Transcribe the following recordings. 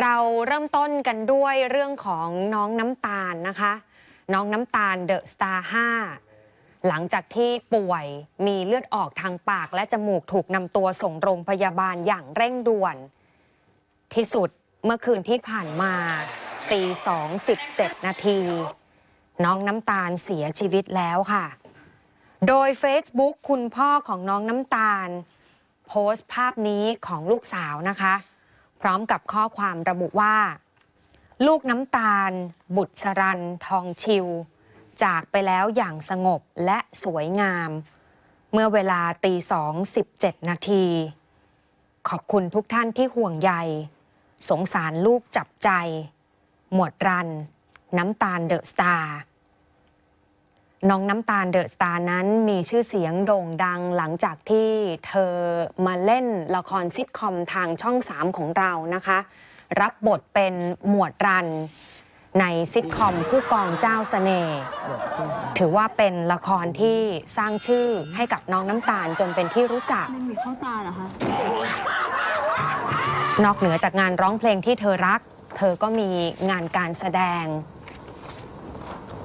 เราเริ่มต้นกันด้วยเรื่องของน้องน้ำตาลนะคะ น้องน้ำตาลเดอะสตาร์5หลังจากที่ป่วยมีเลือดออกทางปากและจมูกถูกนำตัวส่งโรงพยาบาลอย่างเร่งด่วน ที่สุดเมื่อคืนที่ผ่านมาตีสองสิบเจ็ดนาที น้องน้ำตาลเสียชีวิตแล้วค่ะ โดย Facebook คุณพ่อของน้องน้ำตาล โพสต์ภาพนี้ของลูกสาวนะคะ พร้อมกับข้อความระบุว่า ลูกน้ำตาล บุตรชรัน ทองชิว จากไปแล้วอย่างสงบและสวยงาม เมื่อเวลาตีสองสิบเจ็ดนาที ขอบคุณทุกท่านที่ห่วงใย สงสารลูกจับใจ หมวดรัน น้ำตาลเดอะสตาร์ น้องน้ำตาลเดอะสตาร์นั้นมีชื่อเสียงโด่งดังหลังจากที่เธอมาเล่นละครซิทคอมทางช่อง 3 ของเรานะคะ รับบทเป็นหมวดรันในซิทคอมผู้กองเจ้าเสน่ห์ถือว่าเป็นละครที่สร้างชื่อให้กับน้องน้ำตาลจนเป็นที่รู้จักมันมีข้าตาเหรอคะ นอกเหนือจากงานร้องเพลงที่เธอรัก เธอก็มีงานการแสดง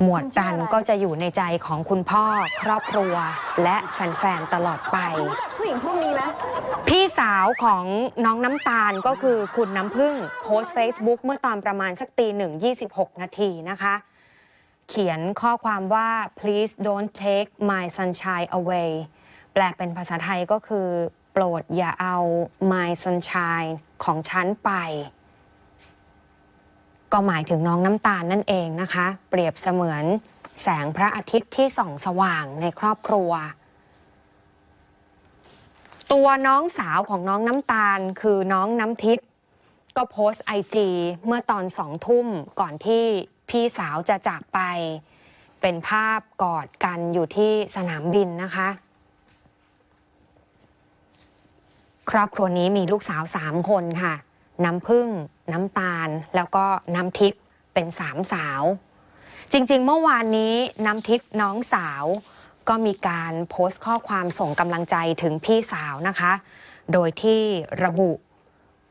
หมวดรันก็จะอยู่ในใจของคุณพ่อครอบครัว และแฟนๆตลอดไป ผู้หญิงพวกนี้ไหมพี่สาวของน้องน้ำตาลก็คือคุณน้ำพึ่งโพสต์ Facebook เมื่อตอนประมาณสักตีหนึ่งยี่สิบหกนาทีนะคะ เขียนข้อความว่า please don't take my sunshine away แปลเป็นภาษาไทยก็คือ โปรดอย่าเอา my sunshine ของฉันไป ก็หมายถึงน้องน้ำตาลนั่นเองนะคะ เปรียบเสมือนแสงพระอาทิตย์ที่ส่องสว่างในครอบครัว ตัวน้องสาวของน้องน้ำตาลคือน้องน้ำทิพย์ก็โพสต์ไอจีเมื่อตอนสองทุ่มก่อนที่พี่สาวจะจากไป เป็นภาพกอดกันอยู่ที่สนามบินนะคะ ครอบครัวนี้มีลูกสาวสามคนค่ะ น้ำพึ่งน้ำตาล แล้วก็น้ำทิพย์เป็นสามสาว จริงๆ เมื่อวานนี้น้ำทิพย์น้องสาว ก็มีการโพสต์ข้อความส่งกำลังใจถึงพี่สาวนะคะ โดยที่ระบุ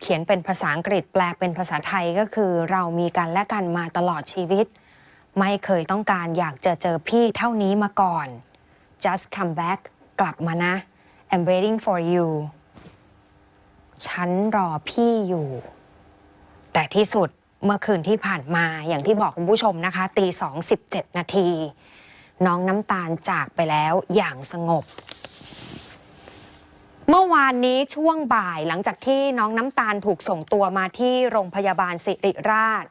เขียนเป็นภาษาอังกฤษแปลเป็นภาษาไทยก็คือ เรามีกันและกันมาตลอดชีวิต ไม่เคยต้องการอยากจะเจอพี่เท่านี้มาก่อน just come back กลับมานะ I'm waiting for you ฉันรอพี่อยู่ แต่ที่สุดเมื่อคืนที่ผ่านมาอย่างที่บอกคุณผู้ชมนะคะตีสองสิบเจ็ดนาที น้องน้ำตาลจากไปแล้วอย่างสงบ เมื่อวานนี้ช่วงบ่ายหลังจากที่น้องน้ำตาลถูกส่งตัวมาที่โรงพยาบาลสิริราช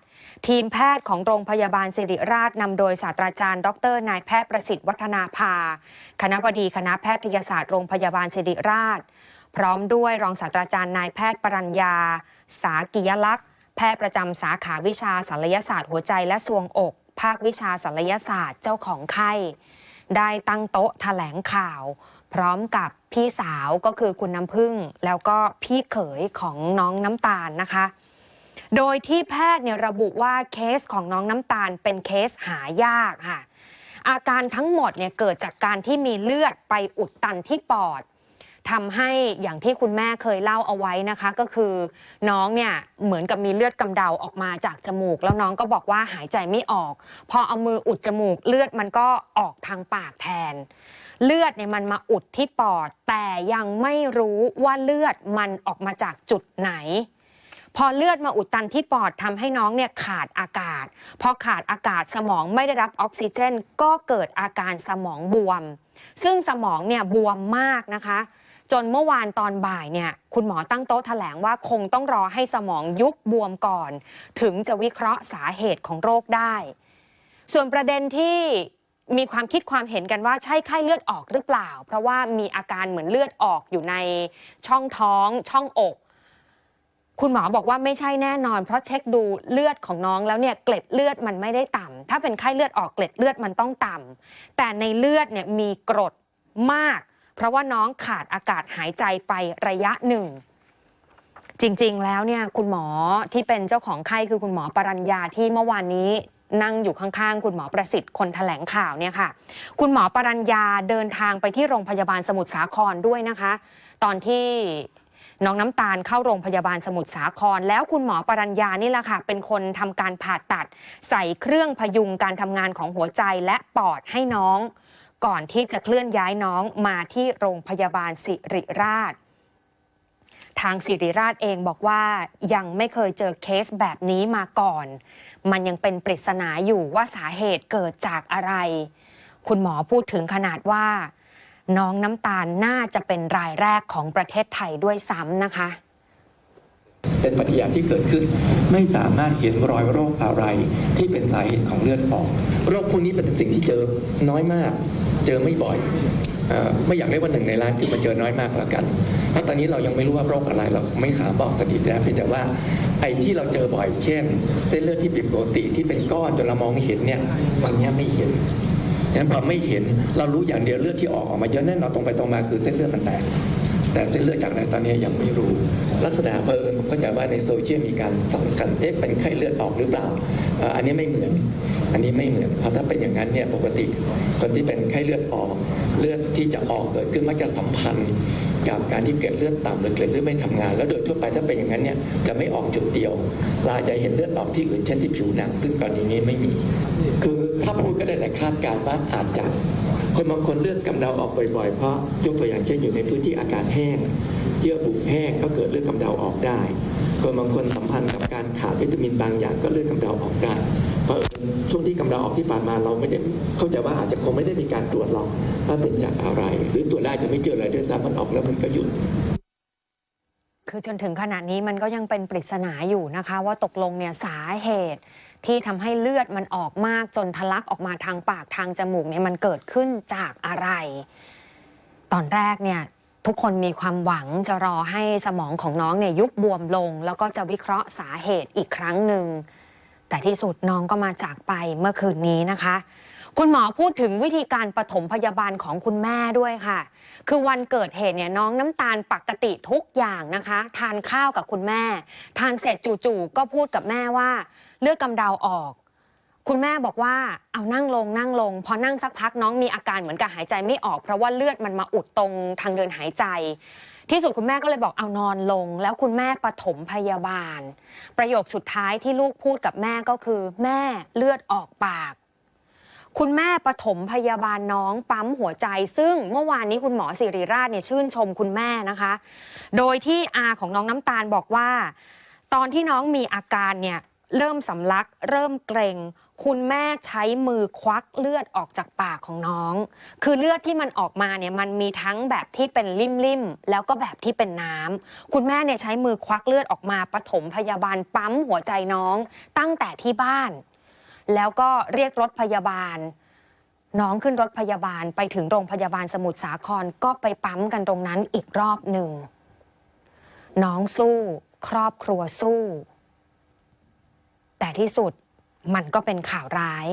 ทีมแพทย์ของโรงพยาบาลสิริราชนำโดยศาสตราจารย์ ดรนายแพทย์ประสิทธิ์วัฒนาภา คณะบดีคณะแพทยศาสตร์โรงพยาบาลสิริราช พร้อมด้วยรองศาสตราจารย์นายแพทย์ปรัญญา สากิยลักษณ์ แพทย์ประจำสาขาวิชาศัลยศาสตร์หัวใจและทรวงอก ภาควิชาศัลยศาสตร์เจ้าของไข้ ได้ตั้งโต๊ะแถลงข่าว พร้อมกับพี่สาวก็คือคุณน้ำพึ่ง แล้วก็พี่เขยของน้องน้ำตาลนะคะ โดยที่แพทย์เนี่ยระบุว่าเคสของน้องน้ำตาลเป็นเคสหายากค่ะอาการทั้งหมดเนี่ยเกิดจากการที่มีเลือดไปอุดตันที่ปอด ทำให้อย่างที่คุณแม่เคยเล่าเอาไว้นะคะ ก็คือน้องเนี่ยเหมือนกับมีเลือดกำเดาออกมาจากจมูก แล้วน้องก็บอกว่าหายใจไม่ออก พอเอามืออุดจมูก เลือดมันก็ออกทางปากแทน เลือดเนี่ยมันมาอุดที่ปอด แต่ยังไม่รู้ว่าเลือดมันออกมาจากจุดไหน พอเลือดมาอุดตันที่ปอดทำให้น้องเนี่ยขาดอากาศ พอขาดอากาศสมองไม่ได้รับออกซิเจน ก็เกิดอาการสมองบวม ซึ่งสมองเนี่ยบวมมากนะคะ จนเมื่อวานตอนบ่ายเนี่ยคุณหมอตั้งโต๊ะแถลงว่าคงต้องรอให้สมองยุบบวมก่อน ถึงจะวิเคราะห์สาเหตุของโรคได้ ส่วนประเด็นที่มีความคิดความเห็นกันว่าใช่ไข้เลือดออกหรือเปล่า เพราะว่ามีอาการเหมือนเลือดออกอยู่ในช่องท้อง ช่องอก คุณหมอบอกว่าไม่ใช่แน่นอน เพราะเช็คดูเลือดของน้องแล้วเนี่ยเกล็ดเลือดมันไม่ได้ต่ำถ้าเป็นไข้เลือดออกเกล็ดเลือดมันต้องต่ำแต่ในเลือดเนี่ยมีกรดมาก เพราะว่าน้องขาดอากาศหายใจไประยะหนึ่ง จริงๆ แล้วเนี่ยคุณหมอที่เป็นเจ้าของไข้คือคุณหมอปรัญญาที่เมื่อวานนี้นั่งอยู่ข้างๆ คุณหมอประสิทธิ์คนแถลงข่าวเนี่ยค่ะ คุณหมอปรัญญาเดินทางไปที่โรงพยาบาลสมุทรสาครด้วยนะคะ ตอนที่น้องน้ำตาลเข้าโรงพยาบาลสมุทรสาคร แล้วคุณหมอปรัญญานี่แหละค่ะ เป็นคนทำการผ่าตัด ใส่เครื่องพยุงการทำงานของหัวใจและปอดให้น้อง ก่อนที่จะเคลื่อนย้ายน้องมาที่โรงพยาบาลสิริราช ทางสิริราชเองบอกว่ายังไม่เคยเจอเคสแบบนี้มาก่อน มันยังเป็นปริศนาอยู่ว่าสาเหตุเกิดจากอะไร คุณหมอพูดถึงขนาดว่า น้องน้ำตาลน่าจะเป็นรายแรกของประเทศไทยด้วยซ้ำนะคะเป็นปฏิกิริยาที่เกิดขึ้น ไม่สามารถเห็นรอยโรคอะไรที่เป็นสาเหตุของเลือดออก โรคพวกนี้เป็นสิ่งที่เจอน้อยมาก เจอไม่บ่อยอไม่อยากเรียกว่าหนึ่งในล้านคือมาเจอน้อยมากแล้วกัน เพราะตอนนี้เรายังไม่รู้ว่าโรคอะไรเราไม่สามารถบอกสถิติได้เพียงแต่ว่าไอ้ที่เราเจอบ่อยเช่น เส้นเลือดที่ผิดปกติที่เป็นก้อนจนเรามองเห็นเนี่ยวันนี้ไม่เห็นงั้นพอไม่เห็นเรารู้อย่างเดียวเลือดที่ออกออกมาเยอะแน่นอนตรงไปตรงมาคือเส้นเลือดมันแตก แต่เส้นเลือดจากไหนตอนนี้ยังไม่รู้ ลักษณะเพิ่มก็จะว่าในโซเชียลมีการส่องกันเอ๊ะเป็นไข้เลือดออกหรือเปล่า อันนี้ไม่เหมือน อันนี้ไม่เหมือนเพราะถ้าเป็นอย่างนั้นเนี่ยปกติคนที่เป็นไข้เลือดออก เลือดที่จะออกเกิดขึ้นมักจะสัมพันธ์กับการที่เกล็ดเลือดต่ำหรือเกล็ดเลือดไม่ทำงาน แล้วโดยทั่วไปถ้าเป็นอย่างนั้นเนี่ยจะไม่ออกจุดเดียวเราจจะเห็นเลือดออกที่อื่นเช่นที่ผิวหนัง ซึ่งกรณีนี้ไม่มี คือถ้าพูดก็ได้แต่คาดการณ์ว่าอาจจะ คนบางคนเลือดกำเดาออกบ่อยๆ เพราะยกตัวอย่างเช่นอยู่ในพื้นที่อากาศแห้ง เยื่อบุแห้งก็เกิดเลือดกำเดาออกได้ คนบางคนสัมพันธ์กับการขาดวิตามินบางอย่างก็เลือดกำเดาออกได้ เพราะช่วงที่กำเดาออกที่ผ่านมาเราไม่ได้เข้าใจว่าอาจจะคงไม่ได้มีการตรวจหรอกว่าเป็นจากอะไร หรือตรวจได้จะไม่เจออะไรด้วยซ้ำมันออกแล้วมันก็หยุดคือจนถึงขณะนี้มันก็ยังเป็นปริศนาอยู่นะคะ ว่าตกลงเนี่ยสาเหตุ ที่ทำให้เลือดมันออกมากจนทะลักออกมาทางปากทางจมูกเนี่ยมันเกิดขึ้นจากอะไร ตอนแรกเนี่ยทุกคนมีความหวังจะรอให้สมองของน้องเนี่ยยุบบวมลง แล้วก็จะวิเคราะห์สาเหตุอีกครั้งหนึ่ง แต่ที่สุดน้องก็มาจากไปเมื่อคืนนี้นะคะ คุณหมอพูดถึงวิธีการปฐมพยาบาลของคุณแม่ด้วยค่ะ คือวันเกิดเหตุเนี่ยน้องน้ำตาลปกติทุกอย่างนะคะ ทานข้าวกับคุณแม่ ทานเสร็จจู่ๆก็พูดกับแม่ว่า เลือดกำเดาออก คุณแม่บอกว่าเอานั่งลงนั่งลง พอนั่งสักพักน้องมีอาการเหมือนกับหายใจไม่ออก เพราะว่าเลือดมันมาอุดตรงทางเดินหายใจ ที่สุดคุณแม่ก็เลยบอกเอานอนลง แล้วคุณแม่ปฐมพยาบาล ประโยคสุดท้ายที่ลูกพูดกับแม่ก็คือ แม่เลือดออกปากคุณแม่ปฐมพยาบาลน้องปั๊มหัวใจ ซึ่งเมื่อวานนี้คุณหมอสิริราชเนี่ยชื่นชมคุณแม่นะคะ โดยที่อาของน้องน้ำตาลบอกว่า ตอนที่น้องมีอาการเนี่ย เริ่มสำลัก เริ่มเกรง คุณแม่ใช้มือควักเลือดออกจากปากของน้อง คือเลือดที่มันออกมาเนี่ยมันมีทั้งแบบที่เป็นริ่มๆ แล้วก็แบบที่เป็นน้ำคุณแม่เนี่ยใช้มือควักเลือดออกมาปฐมพยาบาลปั๊มหัวใจน้อง ตั้งแต่ที่บ้าน แล้วก็เรียกรถพยาบาล น้องขึ้นรถพยาบาลไปถึงโรงพยาบาลสมุทรสาครก็ไปปั๊มกันตรงนั้นอีกรอบหนึ่ง น้องสู้ ครอบครัวสู้ แต่ที่สุดมันก็เป็นข่าวร้าย